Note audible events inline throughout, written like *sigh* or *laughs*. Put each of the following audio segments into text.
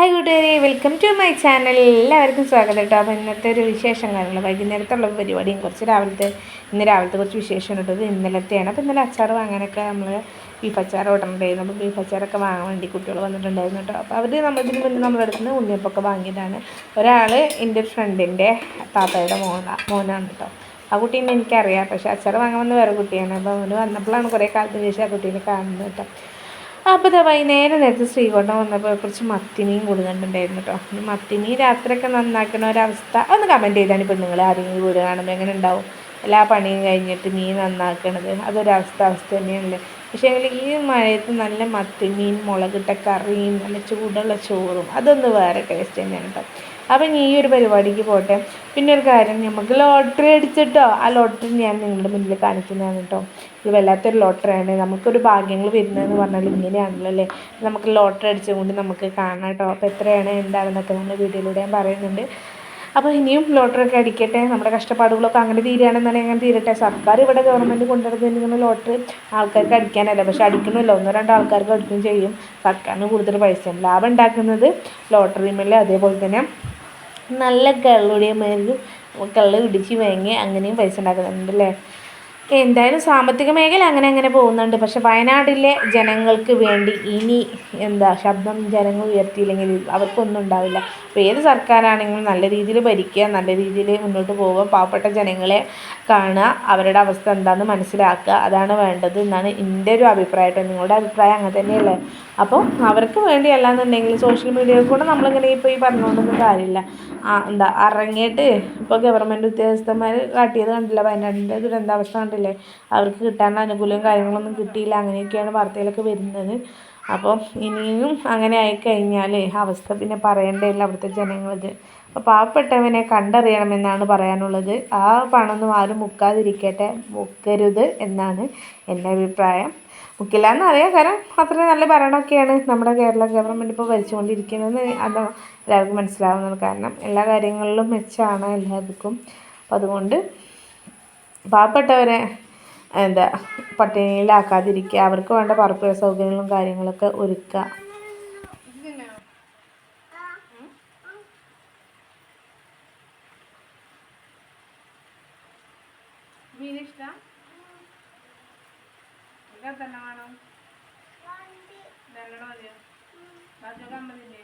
Hi കൂട്ടുകാരെ. Welcome to my channel എല്ലാവർക്കും സ്വാഗതം കേട്ടോ അപ്പോൾ ഇന്നത്തെ ഒരു വിശേഷം കാര്യങ്ങൾ വൈകുന്നേരത്തുള്ള പരിപാടിയും കുറച്ച് രാവിലത്തെ ഇന്ന് രാവിലത്തെ കുറച്ച് വിശേഷം ഇട്ടത് ഇന്നലത്തെയാണ്. അപ്പോൾ ഇന്നലെ അച്ചാർ വാങ്ങാനൊക്കെ നമ്മൾ ബീഫ് അച്ചാർ ഓർഡറുണ്ടായിരുന്നു അപ്പോൾ ബീഫ് അച്ചാറൊക്കെ വാങ്ങാൻ വേണ്ടി കുട്ടികൾ വന്നിട്ടുണ്ടായിരുന്നു കേട്ടോ അപ്പോൾ അവർ നമ്മൾ ഇതിന് മുന്നേ നമ്മുടെ അടുത്ത് നിന്ന് ഉണ്ണിയപ്പൊക്കെ വാങ്ങിയതാണ്. ഒരാൾ എന്റെ ഒരു ഫ്രണ്ടിന്റെ താത്തയുടെ മോനാ മോനാണ് കേട്ടോ ആ കുട്ടീനെ എനിക്കറിയാം. പക്ഷേ അച്ചാർ വാങ്ങാൻ വന്ന വേറെ കുട്ടിയാണ്. അപ്പോൾ അവന് വന്നപ്പോഴാണ് കുറേ കാലത്തിന് ശേഷം ആ കുട്ടീനെ കാണുന്നത് കേട്ടോ അപ്പോൾ ഇതാ വൈകുന്നേരം നേരത്തെ ശ്രീകോട്ടം വന്നപ്പോൾ കുറച്ച് മത്തിമീൻ കൊടുക്കുന്നുണ്ടായിരുന്നു കേട്ടോ ഈ മത്തിമീൻ രാത്രിയൊക്കെ നന്നാക്കുന്ന ഒരവസ്ഥ ഒന്ന് കമന്റ് ചെയ്താണ് ഇപ്പോൾ നിങ്ങൾ ആരെങ്കിലും വീട് കാണുമ്പോൾ എങ്ങനെ ഉണ്ടാവും? എല്ലാ പണിയും കഴിഞ്ഞിട്ട് മീൻ നന്നാക്കണത് അതൊരവസ്ഥ അവസ്ഥ തന്നെയാണല്ലേ? പക്ഷേ എങ്കിൽ ഈ മഴയത്ത് നല്ല മത്തിമീൻ മുളകിട്ട കറിയും നല്ല ചൂടുള്ള ചോറും അതൊന്ന് വേറെ ടേസ്റ്റ് തന്നെയാണ് കേട്ടോ അപ്പം ഈ ഒരു പരിപാടിക്ക് പോട്ടെ. പിന്നെ ഒരു കാര്യം നമുക്ക് ലോട്ടറി അടിച്ചിട്ടോ? ആ ലോട്ടറി ഞാൻ നിങ്ങളുടെ മുന്നിൽ കാണിക്കുന്നതാണ് കേട്ടോ. ഇത് വല്ലാത്തൊരു ലോട്ടറിയാണ്. നമുക്കൊരു ഭാഗ്യങ്ങൾ വരുന്നതെന്ന് പറഞ്ഞാൽ ഇങ്ങനെയാണല്ലോ അല്ലേ നമുക്ക് ലോട്ടറി അടിച്ചുകൊണ്ട് നമുക്ക് കാണാം കേട്ടോ. അപ്പോൾ എത്രയാണ് എന്താണെന്നൊക്കെ നമ്മൾ വീഡിയോയിലൂടെ ഞാൻ പറയുന്നുണ്ട്. അപ്പോൾ ഇനിയും ലോട്ടറി ഒക്കെ അടിക്കട്ടെ. നമ്മുടെ കഷ്ടപ്പാടുകളൊക്കെ അങ്ങനെ തീരുകയാണെന്നുണ്ടെങ്കിൽ അങ്ങനെ തീരട്ടെ. സർക്കാർ ഇവിടെ ഗവൺമെന്റ് കൊണ്ടുവരുന്ന ലോട്ടറി ആൾക്കാർക്ക് അടിക്കാനല്ല. പക്ഷേ അടിക്കണമല്ലോ. ഒന്നോ രണ്ടോ ആൾക്കാർക്ക് അടിക്കുകയും ചെയ്യും. സർക്കാരിന് കൂടുതൽ പൈസ ലാഭം ഉണ്ടാക്കുന്നത് ലോട്ടറിമേലെ അതേപോലെ തന്നെ നല്ല കള്ളുടിയന്മാർക്ക് കള്ള് പിടിച്ച് വാങ്ങി അങ്ങനെയും പൈസ ഉണ്ടാക്കുന്നുണ്ട് അല്ലേ എന്തായാലും സാമ്പത്തിക മേഖല അങ്ങനെ അങ്ങനെ പോകുന്നുണ്ട്. പക്ഷെ വയനാട്ടിലെ ജനങ്ങൾക്ക് വേണ്ടി ഇനി എന്താ ശബ്ദം ജനങ്ങൾ ഉയർത്തിയില്ലെങ്കിൽ അവർക്കൊന്നും ഉണ്ടാവില്ല. അപ്പോൾ ഏത് സർക്കാരാണെങ്കിലും നല്ല രീതിയിൽ ഭരിക്കുക നല്ല രീതിയിൽ മുന്നോട്ട് പോവുക പാവപ്പെട്ട ജനങ്ങളെ കാണുക അവരുടെ അവസ്ഥ എന്താണെന്ന് മനസ്സിലാക്കുക അതാണ് വേണ്ടത് എന്നാണ് എന്റെ ഒരു അഭിപ്രായം നിങ്ങളുടെ അഭിപ്രായം അങ്ങനെ തന്നെയല്ലേ? അപ്പോൾ അവർക്ക് വേണ്ടി അല്ലാന്നുണ്ടെങ്കിൽ സോഷ്യൽ മീഡിയയിൽ കൂടെ നമ്മളിങ്ങനെ ഇപ്പോൾ ഈ പറഞ്ഞുകൊണ്ടൊന്നും കാര്യമില്ല. ആ എന്താ ഇറങ്ങിയിട്ട് ഇപ്പോൾ ഗവൺമെന്റ് ഉദ്യോഗസ്ഥന്മാർ കാട്ടിയത് കണ്ടില്ല? വയനാടിന്റെ ദുരന്താവസ്ഥ കണ്ടില്ലേ? അവർക്ക് കിട്ടാനുള്ള അനുകൂലവും കാര്യങ്ങളൊന്നും കിട്ടിയില്ല. അങ്ങനെയൊക്കെയാണ് വാർത്തയിലൊക്കെ വരുന്നത്. അപ്പോൾ ഇനിയും അങ്ങനെ ആയിക്കഴിഞ്ഞാൽ അവസ്ഥ പിന്നെ പറയേണ്ടതില്ല അവിടുത്തെ ജനങ്ങളത്. അപ്പോൾ പാവപ്പെട്ടവനെ കണ്ടറിയണമെന്നാണ് പറയാനുള്ളത്. ആ പണമൊന്നും ആരും മുക്കാതിരിക്കട്ടെ മുക്കരുത് എന്നാണ് എന്റെ അഭിപ്രായം. മുക്കില്ല എന്നറിയാം കാരണം അത്രയും നല്ല ഭരണമൊക്കെയാണ് നമ്മുടെ കേരള ഗവൺമെന്റ് ഇപ്പോൾ ഭരിച്ചുകൊണ്ടിരിക്കുന്നത് അത് എല്ലാവർക്കും മനസ്സിലാവുന്നത്. കാരണം എല്ലാ കാര്യങ്ങളിലും മെച്ചമാണ് എല്ലാവർക്കും. അപ്പം അതുകൊണ്ട് പാവപ്പെട്ടവരെ എന്താ പട്ടിണിയിലാക്കാതിരിക്കുക. അവർക്ക് വേണ്ട പാർപ്പിട സൗകര്യങ്ങളും കാര്യങ്ങളൊക്കെ ഒരുക്കുക. ഇഷ്ടം തന്നെ വേണം രണ്ടെണ്ണം അതെയോ അമ്പതില്ലേ?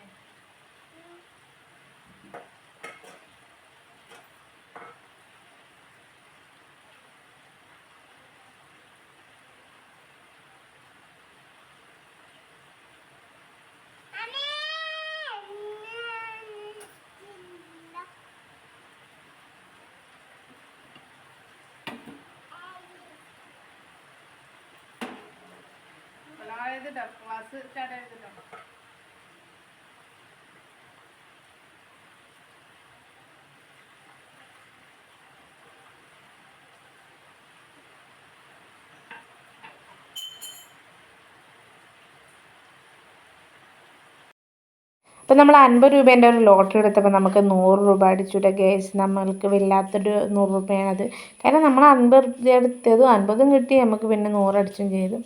എഴുതിട്ടോ? ക്ലാസ് സ്റ്റാർട്ട് ചെയ്തിട്ടോ ഇപ്പം നമ്മൾ അൻപത് രൂപേന്റെ ഒരു ലോട്ടറി എടുത്തപ്പോൾ നമുക്ക് നൂറ് രൂപ അടിച്ചുവിട്ട ഗ്യാസ് നമ്മൾക്ക് വല്ലാത്തൊരു നൂറ് രൂപയാണത്. കാരണം നമ്മൾ അൻപത് എടുത്തതും അൻപതും കിട്ടി നമുക്ക് പിന്നെ നൂറടിച്ചും ചെയ്തു.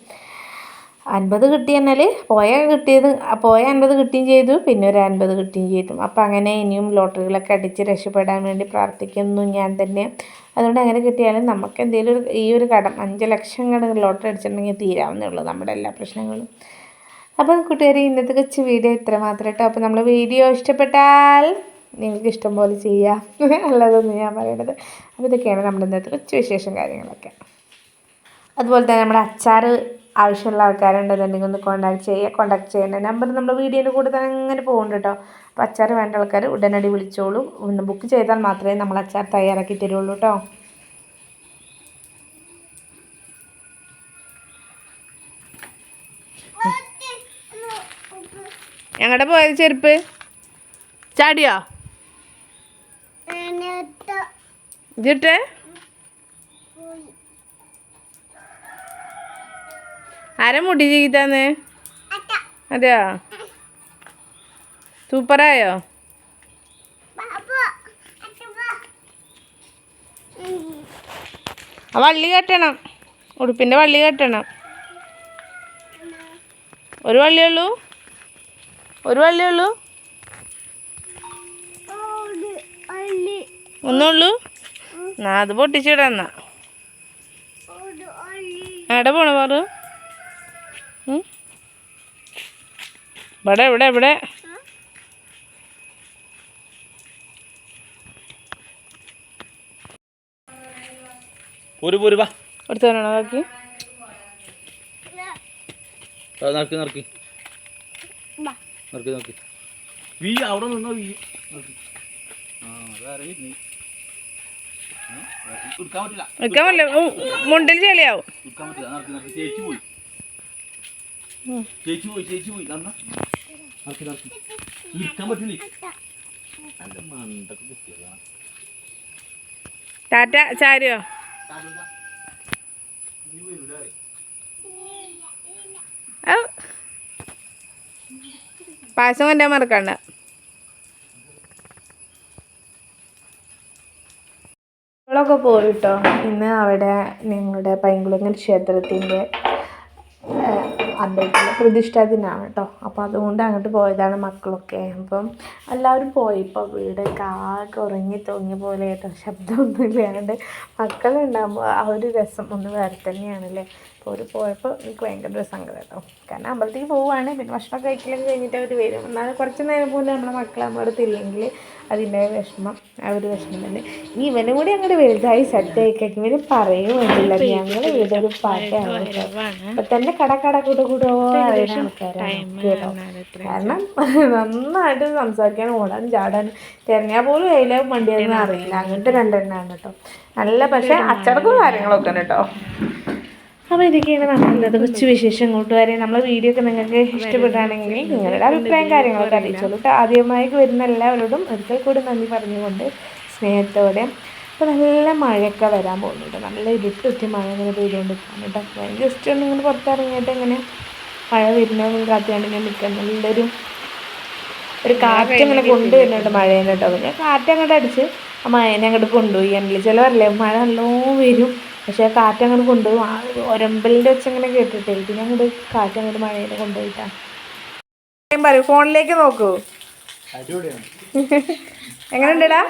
അൻപത് കിട്ടി എന്നാൽ പോയ കിട്ടിയത് പോയ അൻപത് കിട്ടുകയും ചെയ്തു പിന്നെ ഒരു അൻപത് കിട്ടുകയും ചെയ്തു. അപ്പോൾ അങ്ങനെ ഇനിയും ലോട്ടറികളൊക്കെ അടിച്ച് രക്ഷപ്പെടാൻ വേണ്ടി പ്രാർത്ഥിക്കുന്നു ഞാൻ തന്നെ. അതുകൊണ്ട് അങ്ങനെ കിട്ടിയാലും നമുക്ക് എന്തെങ്കിലും ഒരു ഈ ഒരു കടം അഞ്ച് ലക്ഷം കടം ലോട്ടറി അടിച്ചിട്ടുണ്ടെങ്കിൽ തീരാവുന്നേ ഉള്ളൂ നമ്മുടെ എല്ലാ പ്രശ്നങ്ങളും. അപ്പോൾ കൂട്ടുകാരി ഇന്നത്തെ കൊച്ചു വീഡിയോ ഇത്ര മാത്രം കേട്ടോ. അപ്പോൾ നമ്മൾ വീഡിയോ ഇഷ്ടപ്പെട്ടാൽ നിങ്ങൾക്ക് ഇഷ്ടം പോലെ ചെയ്യാം. *laughs* അല്ലാതൊന്നും ഞാൻ പറയണത്. അപ്പോൾ ഇതൊക്കെയാണ് നമ്മുടെ ഇന്നത്തെ കൊച്ചു വിശേഷം കാര്യങ്ങളൊക്കെ. അതുപോലെ തന്നെ നമ്മുടെ അച്ചാർ ആവശ്യമുള്ള ആൾക്കാരുണ്ടെന്നുണ്ടെങ്കിൽ ഒന്ന് കോൺടാക്ട് ചെയ്യുക കോൺടാക്ട് ചെയ്യേണ്ട. നമ്പർ നമ്മൾ വീഡിയോന്റെ കൂടെ തന്നെ അങ്ങനെ പോകുന്നുണ്ട് കേട്ടോ. അപ്പോൾ അച്ചാർ വേണ്ട ആൾക്കാർ ഉടനടി വിളിച്ചോളൂ. ഒന്ന് ബുക്ക് ചെയ്താൽ മാത്രമേ നമ്മൾ അച്ചാർ തയ്യാറാക്കി തരുള്ളൂ കേട്ടോ. ഞങ്ങളുടെ പോയത് ചെരുപ്പ്? ചാടിയോ? ഇതിട്ടെ ആരാ മുടി ചെയ്താന്ന് അതെയോ? സൂപ്പറായോ? വള്ളി കെട്ടണം. ഉടുപ്പിന്റെ വള്ളി കെട്ടണം. ഒരു വള്ളി ഉള്ളൂ? ഒരു വള്ളി ഉള്ളൂ? ഒന്നുള്ളൂ എന്നാ. അത് പൊട്ടിച്ചിടന്നാ എവിടെ പോണ പറഞ്ഞു ഇവിടെ ഇവിടെ ഇവിടെ. ഒരു പോര് വാ. എടുത്തു തരണോ? ബാക്കി ആ, നടക്ക് നടക്ക്. നടക്ക് നടക്ക്. വീ അവിടെ നിന്നോ എടുക്കാൻ പറ്റില്ല. മുണ്ടിൽ ചെളിയാവും. എടുക്കാൻ പറ്റില്ല. നടക്ക് നടക്ക്. ചേച്ചി പോയി. ചേച്ചി പോയി ചേച്ചി പോയി നടന്ന നടക്ക്. നടക്ക് എടുക്കാൻ പറ്റില്ലേ എന്റെ മണ്ടൊക്കെ കുത്തിയതാണ്. ടാറ്റ ചാരിയോ. പായസം മറക്കണ്ട. ഞങ്ങളൊക്കെ പോയിട്ടോ. ഇന്ന് അവിടെ ഞങ്ങളുടെ പൈങ്കുളങ്ങൽ ക്ഷേത്രത്തിന്റെ അമ്പലത്തിലെ പ്രതിഷ്ഠാ ദിനമാണ് കേട്ടോ അപ്പോൾ അതുകൊണ്ട് അങ്ങോട്ട് പോയതാണ് മക്കളൊക്കെ. അപ്പം എല്ലാവരും പോയി. ഇപ്പോൾ വീടൊക്കെ ആകെ ഉറങ്ങി തൂങ്ങിയ പോലെ കേട്ടോ ശബ്ദമൊന്നും ഇല്ലാണ്ട് മക്കളുണ്ടാകുമ്പോൾ ആ ഒരു രസം ഒന്ന് വേറെ തന്നെയാണല്ലേ അപ്പോൾ അവർ പോയപ്പോൾ എനിക്ക് ഭയങ്കര ഒരു സങ്കടം കേട്ടോ. കാരണം അമ്പലത്തേക്ക് പോവുകയാണ് പിന്നെ ഭക്ഷണം കഴിക്കില്ലെങ്കിൽ കഴിഞ്ഞിട്ട് അവർ വരും. എന്നാലും കുറച്ച് നേരം പോലും നമ്മളെ മക്കൾ നമ്മുടെ അടുത്തില്ലെങ്കിൽ അതിന്റെ വിഷമം ആ ഒരു വിഷമം തന്നെ. ഇനി ഇവനും കൂടി അങ്ങോട്ട് വലുതായി സെറ്റ് ആയി കഴിഞ്ഞ് ഇവന് പറയും വേണ്ടില്ല ഞങ്ങൾ ഇവിടെ ഒരു പാട്ടാണ് അപ്പം തന്നെ കട കട കൂടെ കൂടോ അറിയുന്ന ആൾക്കാരാണ് കേട്ടോ. കാരണം *laughs* നന്നായിട്ട് സംസാരിക്കാനും ഓടാനും ചാടാനും തിരഞ്ഞാൽ പോലും അതിലെ വണ്ടിയാണെന്ന് അറിയില്ല. അങ്ങനത്തെ രണ്ടെണ്ണമാണ് കേട്ടോ. നല്ല പക്ഷേ അച്ചടക്കവും കാര്യങ്ങളൊക്കെ കേട്ടോ. അപ്പോൾ ഇതൊക്കെയാണ് നമ്മളുള്ളത് കൊച്ചു വിശേഷം കൂട്ടുകാരെ നമ്മളെ വീഡിയോ ഒക്കെ നിങ്ങൾക്ക് ഇഷ്ടപ്പെടുകയാണെങ്കിൽ നിങ്ങളുടെ അഭിപ്രായം കാര്യങ്ങളൊക്കെ അറിയിച്ചോളൂ കേട്ടോ. ആദ്യമായി വരുന്ന എല്ലാവരോടും ഒരിക്കൽ കൂടി നന്ദി പറഞ്ഞുകൊണ്ട് സ്നേഹത്തോടെ അപ്പോൾ നല്ല മഴയൊക്കെ വരാൻ പോകുന്നുണ്ട് നല്ല ഇരുട്ടുറ്റി മഴ ഇങ്ങനെ പെയ്തുകൊണ്ടിരിക്കുകയാണ് കേട്ടോ. ഞാൻ ജസ്റ്റ് ഒന്ന് ഇങ്ങനെ പുറത്തിറങ്ങിയിട്ട് ഇങ്ങനെ മഴ വരുന്ന കാത്തുകൊണ്ട് ഇങ്ങനെ നിൽക്കാം നല്ലൊരു ഒരു കാറ്റ് ഇങ്ങനെ കൊണ്ടുവരുന്നുണ്ട് മഴേനെ കേട്ടോ. പിന്നെ കാറ്റ് അങ്ങോട്ട് അടിച്ച് ആ മഴേനെ അങ്ങോട്ട് കൊണ്ടുപോയി. എന്നിട്ട് ചിലവരല്ലേ മഴ നല്ലോ വരും. പക്ഷേ കാറ്റ് അങ്ങോട്ട് കൊണ്ടുപോകും ഒരമ്പലിന്റെ വെച്ച് അങ്ങനെ കേട്ടിട്ടേ. പിന്നെ അങ്ങോട്ട് കാറ്റ് മഴയിൽ കൊണ്ടുപോയിട്ടാ. പറയൂ ഫോണിലേക്ക് നോക്കൂ. *laughs* എങ്ങനെയുണ്ടടാ?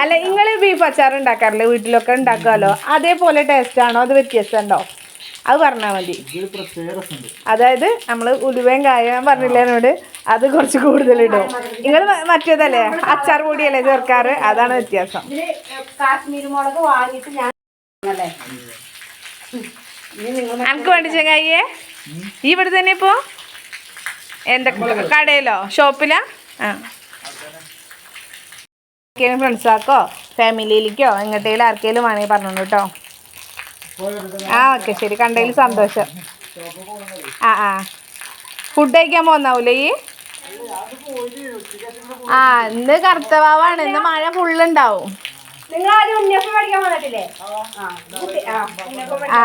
അല്ല നിങ്ങൾ ബീഫ് അച്ചാർ ഉണ്ടാക്കാറില്ലേ വീട്ടിലൊക്കെ ഉണ്ടാക്കാമല്ലോ അതേപോലെ ടേസ്റ്റ് ആണോ? അത് വ്യത്യാസം ഉണ്ടോ അത് പറഞ്ഞാൽ മതി. അതായത് നമ്മൾ ഉലുവയും കായ പറഞ്ഞില്ലേ എന്നോട്? അത് കുറച്ച് കൂടുതലിടും നിങ്ങൾ മറ്റേതല്ലേ? അച്ചാർ പൊടിയല്ലേ ചേർക്കാറ്? അതാണ് വ്യത്യാസം. കാശ്മീർ മുളക് വാങ്ങിയിട്ട് ഞാൻ അല്ലേ? എനിക്ക് വേണ്ടി ചെങ്ങായിയേ? ഈ ഇവിടെ തന്നെ ഇപ്പോ? എന്റെ കടയിലോ? ഷോപ്പിലാ? ആ. ഫ്രണ്ട്സാക്കോ? ഫാമിലിയിലേക്കോ എങ്ങോട്ടേലും ആർക്കേലും വേണമെങ്കിൽ പറഞ്ഞു കേട്ടോ. ആ ഓക്കെ ശരി. കണ്ടതിൽ സന്തോഷം. ആ ആ. ഫുഡ് കഴിക്കാൻ പോന്നാവൂലേ ഈ? ആ ഇന്ന് കറുത്തവാവാണ്. ഇന്ന് മഴ ഫുള്ളുണ്ടാവും. നിങ്ങൾ ഉണ്ണിയപ്പം പഠിക്കാൻ വന്നിട്ടില്ലേ? ആ